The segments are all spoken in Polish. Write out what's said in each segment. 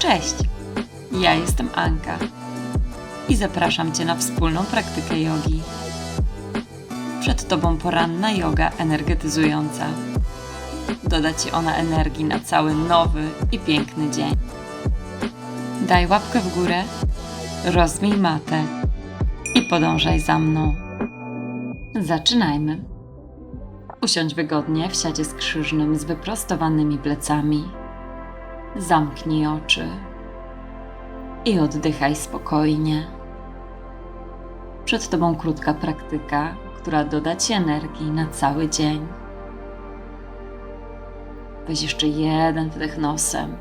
Cześć! Ja jestem Anka i zapraszam Cię na wspólną praktykę jogi. Przed Tobą poranna yoga energetyzująca. Doda Ci ona energii na cały nowy i piękny dzień. Daj łapkę w górę, rozmij matę i podążaj za mną. Zaczynajmy. Usiądź wygodnie w siadzie skrzyżnym z wyprostowanymi plecami. Zamknij oczy i oddychaj spokojnie. Przed Tobą krótka praktyka, która doda Ci energii na cały dzień. Weź jeszcze jeden wdech nosem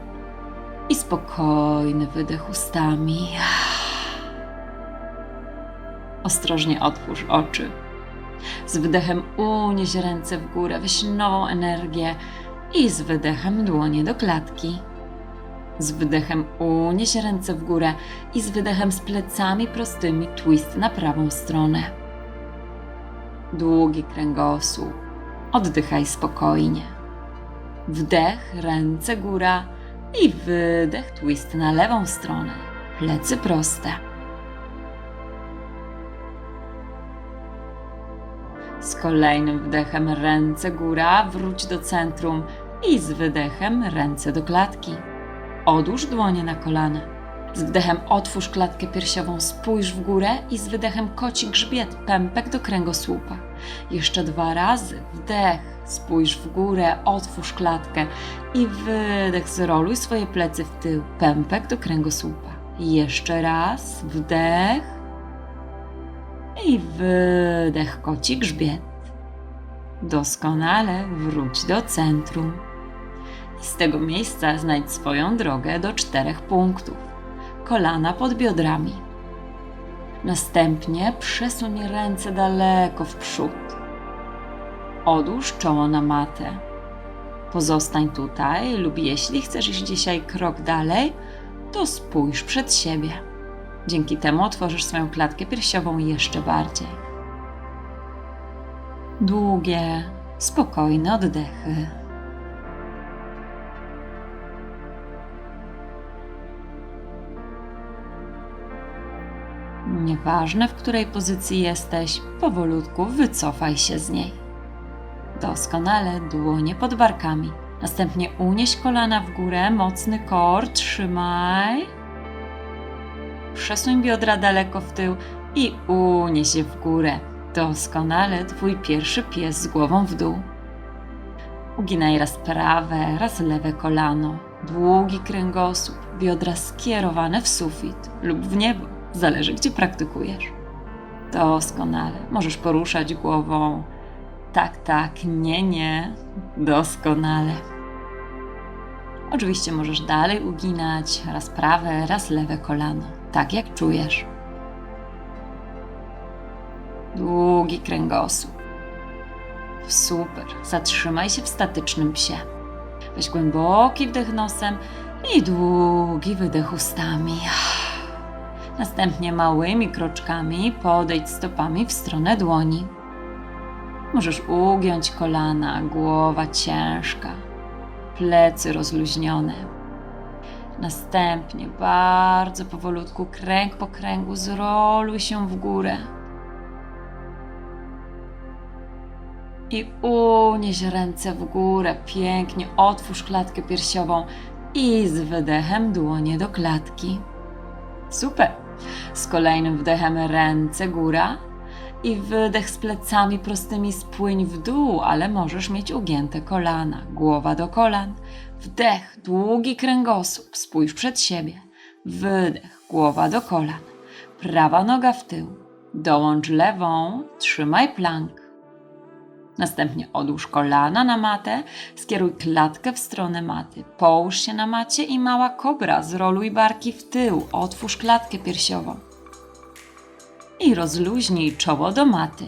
i spokojny wydech ustami. Ostrożnie otwórz oczy. Z wydechem unieś ręce w górę, weź nową energię i z wydechem dłonie do klatki. Z wydechem unieś ręce w górę i z wydechem z plecami prostymi twist na prawą stronę. Długi kręgosłup. Oddychaj spokojnie. Wdech, ręce góra i wydech, twist na lewą stronę. Plecy proste. Z kolejnym wdechem ręce góra, wróć do centrum i z wydechem ręce do klatki. Odłóż dłonie na kolana. Z wdechem otwórz klatkę piersiową, spójrz w górę i z wydechem koci grzbiet, pępek do kręgosłupa. Jeszcze dwa razy. Wdech, spójrz w górę, otwórz klatkę i wydech, zroluj swoje plecy w tył, pępek do kręgosłupa. Jeszcze raz. Wdech i wydech, koci grzbiet. Doskonale wróć do centrum. Z tego miejsca znajdź swoją drogę do czterech punktów. Kolana pod biodrami. Następnie przesuń ręce daleko w przód. Odłóż czoło na matę. Pozostań tutaj lub jeśli chcesz iść dzisiaj krok dalej, to spójrz przed siebie. Dzięki temu otworzysz swoją klatkę piersiową jeszcze bardziej. Długie, spokojne oddechy. Nieważne w której pozycji jesteś, powolutku wycofaj się z niej. Doskonale dłonie pod barkami. Następnie unieś kolana w górę, mocny kor, trzymaj. Przesuń biodra daleko w tył i unieś je w górę. Doskonale twój pierwszy pies z głową w dół. Uginaj raz prawe, raz lewe kolano. Długi kręgosłup, biodra skierowane w sufit lub w niebo, zależy gdzie praktykujesz. Doskonale. Możesz poruszać głową. Tak, tak, nie, nie. Doskonale. Oczywiście możesz dalej uginać raz prawe, raz lewe kolano, tak jak czujesz. Długi kręgosłup. Super. Zatrzymaj się w statycznym psie. Weź głęboki wdech nosem i długi wydech ustami. Następnie małymi kroczkami podejdź stopami w stronę dłoni. Możesz ugiąć kolana, głowa ciężka, plecy rozluźnione. Następnie bardzo powolutku, kręg po kręgu, zroluj się w górę. I unieś ręce w górę, pięknie otwórz klatkę piersiową i z wydechem dłonie do klatki. Super! Z kolejnym wdechem ręce góra i wydech z plecami prostymi spłyń w dół, ale możesz mieć ugięte kolana, głowa do kolan. Wdech, długi kręgosłup, spójrz przed siebie. Wydech, głowa do kolan. Prawa noga w tył. Dołącz lewą, trzymaj plank. Następnie odłóż kolana na matę, skieruj klatkę w stronę maty. Połóż się na macie i mała kobra, zroluj barki w tył, otwórz klatkę piersiową. I rozluźnij czoło do maty.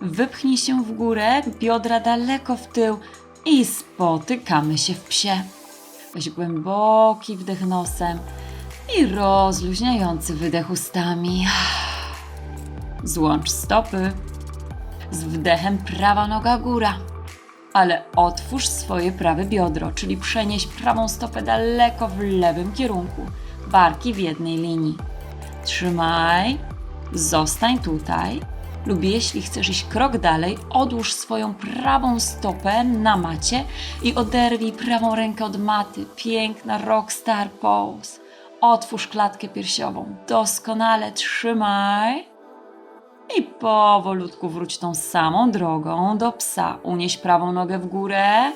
Wypchnij się w górę, biodra daleko w tył i spotykamy się w psie. Weź głęboki wdech nosem i rozluźniający wydech ustami. Złącz stopy. Z wdechem prawa noga góra. ale otwórz swoje prawe biodro, czyli przenieś prawą stopę daleko w lewym kierunku. Barki w jednej linii. Trzymaj, zostań tutaj. Lub jeśli chcesz iść krok dalej, odłóż swoją prawą stopę na macie i oderwij prawą rękę od maty. Piękna rockstar pose. Otwórz klatkę piersiową. Doskonale trzymaj. I powolutku wróć tą samą drogą do psa. Unieś prawą nogę w górę.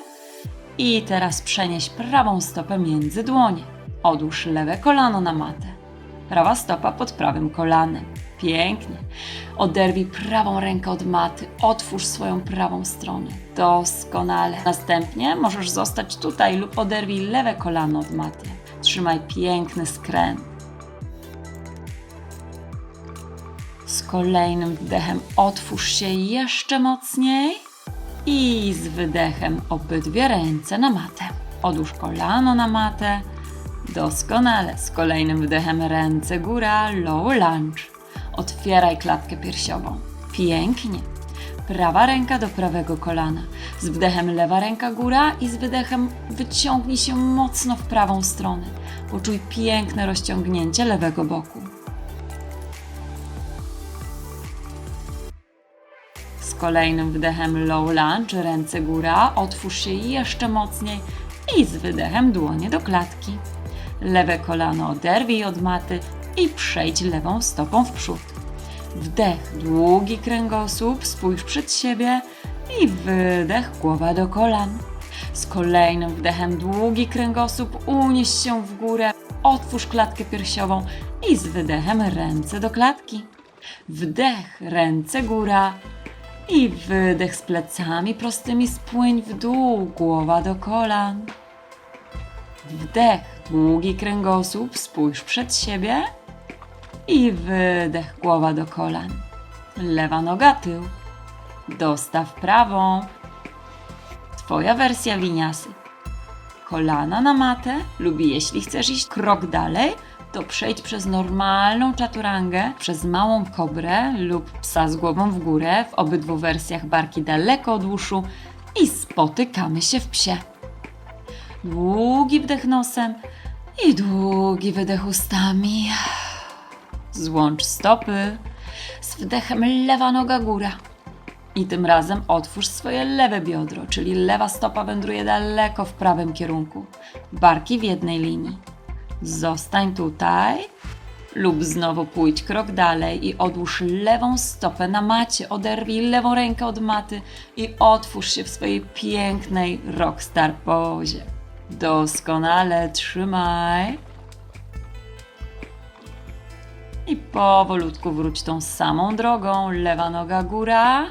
I teraz przenieś prawą stopę między dłonie. Odłóż lewe kolano na matę. Prawa stopa pod prawym kolanem. Pięknie. Oderwij prawą rękę od maty. Otwórz swoją prawą stronę. Doskonale. Następnie możesz zostać tutaj lub oderwij lewe kolano od maty. Trzymaj piękny skręt. Kolejnym wdechem otwórz się jeszcze mocniej i z wydechem obydwie ręce na matę. Odłóż kolano na matę. Doskonale. Z kolejnym wdechem ręce góra, low lunge. Otwieraj klatkę piersiową. Pięknie. Prawa ręka do prawego kolana. Z wdechem lewa ręka góra i z wydechem wyciągnij się mocno w prawą stronę. Poczuj piękne rozciągnięcie lewego boku. Kolejnym wdechem low lunge, ręce góra, otwórz się jeszcze mocniej i z wydechem dłonie do klatki. Lewe kolano oderwij od maty i przejdź lewą stopą w przód. Wdech, długi kręgosłup, spójrz przed siebie i wydech, głowa do kolan. Z kolejnym wdechem długi kręgosłup, unieś się w górę, otwórz klatkę piersiową i z wydechem ręce do klatki. Wdech, ręce góra i wydech z plecami prostymi, spłyń w dół, głowa do kolan. Wdech, długi kręgosłup, spójrz przed siebie i wydech, głowa do kolan. Lewa noga tył. Dostaw prawą. Twoja wersja winiasy. Kolana na matę lub jeśli chcesz iść krok dalej, to przejdź przez normalną czaturangę, przez małą kobrę lub psa z głową w górę, w obydwu wersjach barki daleko od uszu i spotykamy się w psie. Długi wdech nosem i długi wydech ustami. Złącz stopy. Z wdechem lewa noga góra. I tym razem otwórz swoje lewe biodro, czyli lewa stopa wędruje daleko w prawym kierunku. Barki w jednej linii. Zostań tutaj lub znowu pójdź krok dalej i odłóż lewą stopę na macie. Oderwij lewą rękę od maty i otwórz się w swojej pięknej rockstar pozie. Doskonale trzymaj. I powolutku wróć tą samą drogą. Lewa noga góra.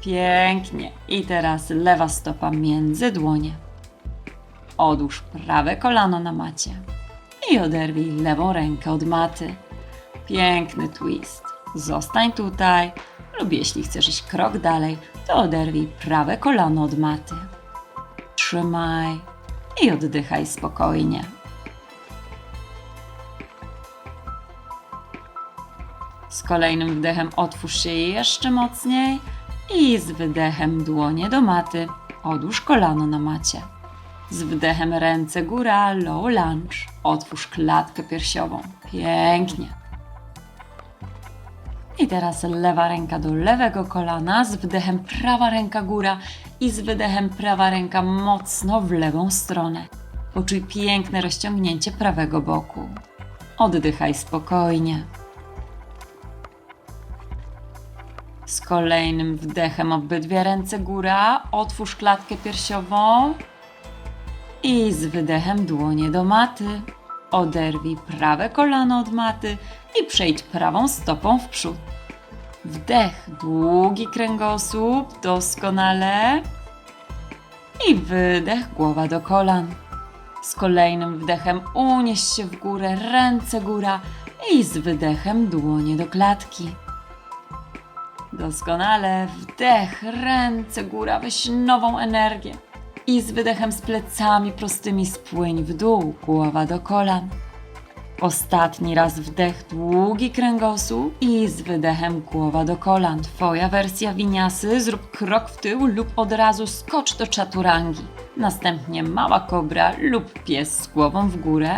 Pięknie. I teraz lewa stopa między dłonie. Odłóż prawe kolano na macie. I oderwij lewą rękę od maty. Piękny twist. Zostań tutaj. Lub jeśli chcesz iść krok dalej, to oderwij prawe kolano od maty. Trzymaj i oddychaj spokojnie. Z kolejnym wdechem otwórz się jeszcze mocniej i z wydechem dłonie do maty. Odłóż kolano na macie. Z wdechem ręce góra, low lunge. Otwórz klatkę piersiową. Pięknie. I teraz lewa ręka do lewego kolana, z wdechem prawa ręka góra i z wydechem prawa ręka mocno w lewą stronę. Poczuj piękne rozciągnięcie prawego boku. Oddychaj spokojnie. Z kolejnym wdechem obydwie ręce góra, otwórz klatkę piersiową i z wydechem dłonie do maty. Oderwij prawe kolano od maty i przejdź prawą stopą w przód. Wdech, długi kręgosłup, doskonale. I wydech, głowa do kolan. Z kolejnym wdechem unieś się w górę, ręce góra i z wydechem dłonie do klatki. Doskonale. Wdech, ręce góra, weź nową energię. I z wydechem z plecami prostymi spłyń w dół, głowa do kolan. Ostatni raz wdech, długi kręgosłup i z wydechem głowa do kolan. Twoja wersja winiasy, zrób krok w tył lub od razu skocz do czaturangi. Następnie mała kobra lub pies z głową w górę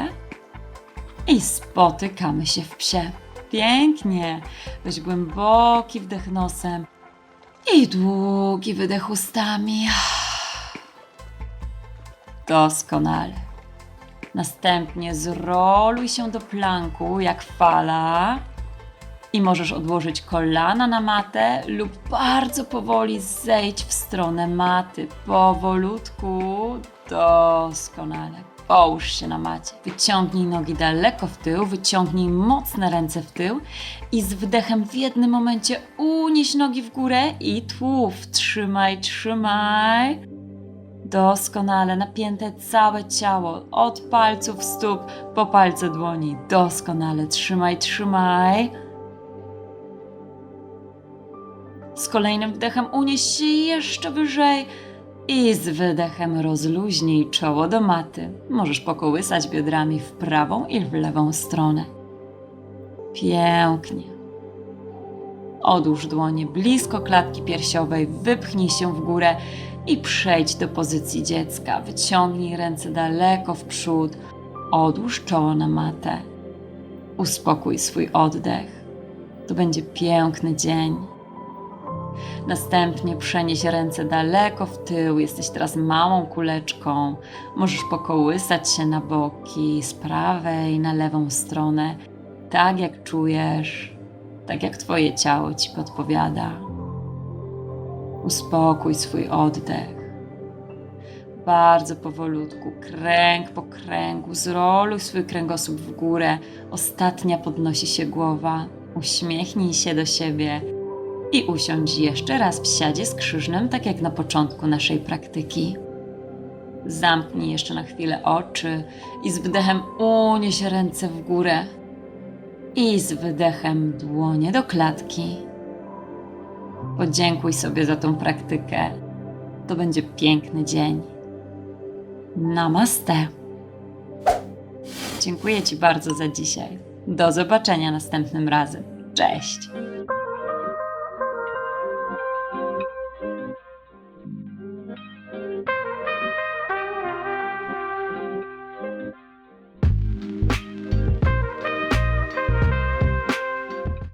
i spotykamy się w psie. Pięknie. Weź głęboki wdech nosem i długi wydech ustami. Doskonale. Następnie zroluj się do planku jak fala i możesz odłożyć kolana na matę lub bardzo powoli zejdź w stronę maty. Powolutku, doskonale. Połóż się na macie. Wyciągnij nogi daleko w tył, wyciągnij mocne ręce w tył i z wdechem w jednym momencie unieś nogi w górę i tłów. Trzymaj, trzymaj. Doskonale napięte całe ciało, od palców stóp po palce dłoni. Doskonale trzymaj, trzymaj. Z kolejnym wdechem unieś się jeszcze wyżej i z wydechem rozluźnij czoło do maty. Możesz pokołysać biodrami w prawą i w lewą stronę. Pięknie. Odłóż dłonie blisko klatki piersiowej, wypchnij się w górę i przejdź do pozycji dziecka. Wyciągnij ręce daleko w przód, odłóż czoło na matę. Uspokój swój oddech. To będzie piękny dzień. Następnie przenieś ręce daleko w tył. Jesteś teraz małą kuleczką. Możesz pokołysać się na boki, z prawej na lewą stronę, tak jak czujesz, tak jak Twoje ciało ci podpowiada. Uspokój swój oddech. Bardzo powolutku, kręg po kręgu, zroluj swój kręgosłup w górę. Ostatnia podnosi się głowa. Uśmiechnij się do siebie i usiądź jeszcze raz w siadzie skrzyżnym, tak jak na początku naszej praktyki. Zamknij jeszcze na chwilę oczy i z wdechem unieś ręce w górę i z wydechem dłonie do klatki. Podziękuj sobie za tą praktykę. To będzie piękny dzień. Namaste. Dziękuję Ci bardzo za dzisiaj. Do zobaczenia następnym razem. Cześć.